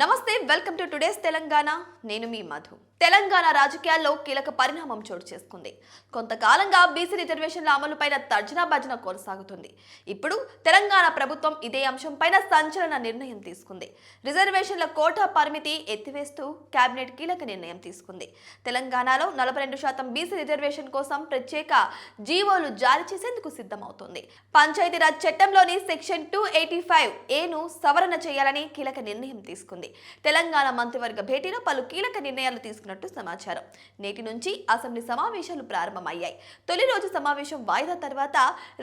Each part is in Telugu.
నమస్తే వెల్కమ్ టు టుడేస్ తెలంగాణ. నేను మీ మధు. తెలంగాణ రాజకీయాల్లో కీలక పరిణామం చోటు చేసుకుంది. కొంతకాలంగా బీసీ రిజర్వేషన్ల అమలుపైన తర్జనా భజన కొనసాగుతుంది. ఇప్పుడు తెలంగాణ ప్రభుత్వం ఇదే అంశంపైన సంచలన నిర్ణయం తీసుకుంది. రిజర్వేషన్ల కోటా పరిమితి ఎత్తివేస్తూ కేబినెట్ కీలక నిర్ణయం తీసుకుంది. తెలంగాణలో నలభై రెండు శాతం బీసీ రిజర్వేషన్ కోసం ప్రత్యేక జీవోలు జారీ చేసేందుకు సిద్ధమవుతుంది. పంచాయతీరాజ్ చట్టంలోని సెక్షన్ టూ ఎయిటీ ఫైవ్ ఏను సవరణ చేయాలని కీలక నిర్ణయం తీసుకుంది. తెలంగాణ మంత్రివర్గ భేటీలో పలు కీలక నిర్ణయాలు తీసుకున్నట్టు సమాచారం. నేటి నుంచి అసెంబ్లీ సమావేశాలు ప్రారంభమయ్యాయి. తొలి రోజు సమావేశం వాయిదా తర్వాత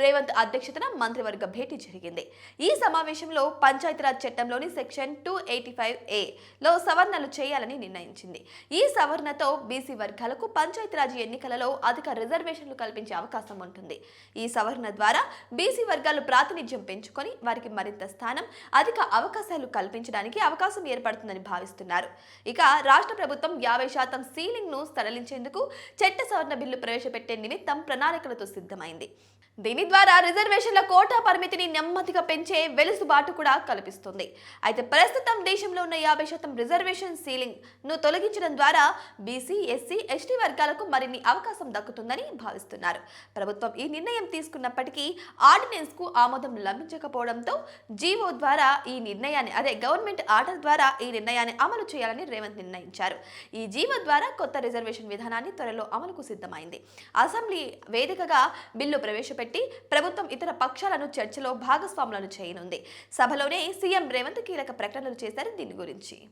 రేవంత్ అధ్యక్షతన మంత్రివర్గ భేటీ జరిగింది. ఈ సమావేశంలో పంచాయతీరాజ్ చట్టంలోని section two eighty five A లో సవరణలు చేయాలని నిర్ణయించింది. ఈ సవరణతో బీసీ వర్గాలకు పంచాయతీరాజ్ ఎన్నికలలో అధిక రిజర్వేషన్లు కల్పించే అవకాశం ఉంటుంది. ఈ సవరణ ద్వారా బీసీ వర్గాలు ప్రాతినిధ్యం పెంచుకొని వారికి మరింత స్థానం అధిక అవకాశాలు కల్పించడానికి అవకాశం ఏర్పడుతుందని భావిస్తున్నారు. ఇక రాష్ట్ర ప్రభుత్వం యాభై శాతం సీలింగ్ను సడలించేందుకు చట్ట సవరణ బిల్లు ప్రవేశపెట్టే నిమిత్తం ప్రణాళికలతో సిద్ధమైంది. దీని ద్వారా రిజర్వేషన్ల కోటా పరిమితిని నెమ్మదిగా పెంచే వెలుసుబాటు కూడా కల్పిస్తుంది. అయితే ప్రస్తుతం దేశంలో ఉన్న యాభై శాతం రిజర్వేషన్ సీలింగ్ను తొలగించడం ద్వారా బీసీ ఎస్సీ ఎస్టీ వర్గాలకు మరిన్ని అవకాశం దక్కుతుందని భావిస్తున్నారు. ప్రభుత్వం ఈ నిర్ణయం తీసుకున్నప్పటికీ ఆర్డినెన్స్కు ఆమోదం లభించకపోవడంతో జీవో ద్వారా ఈ నిర్ణయాన్ని అదే గవర్నమెంట్ ఆర్డర్ ద్వారా ఈ నిర్ణయాన్ని అమలు చేయాలని రేవంత్ నిర్ణయించారు. ఈ జీవో ద్వారా కొత్త రిజర్వేషన్ విధానాన్ని త్వరలో అమలుకు సిద్ధమైంది. అసెంబ్లీ వేదికగా బిల్లు ప్రవేశపెట్టి ప్రభుత్వం ఇతర పక్షాలను చర్చలో భాగస్వాములను చేయనుంది. సభలోనే సీఎం రేవంత్ కీలక ప్రకటనలు చేశారు దీని గురించి.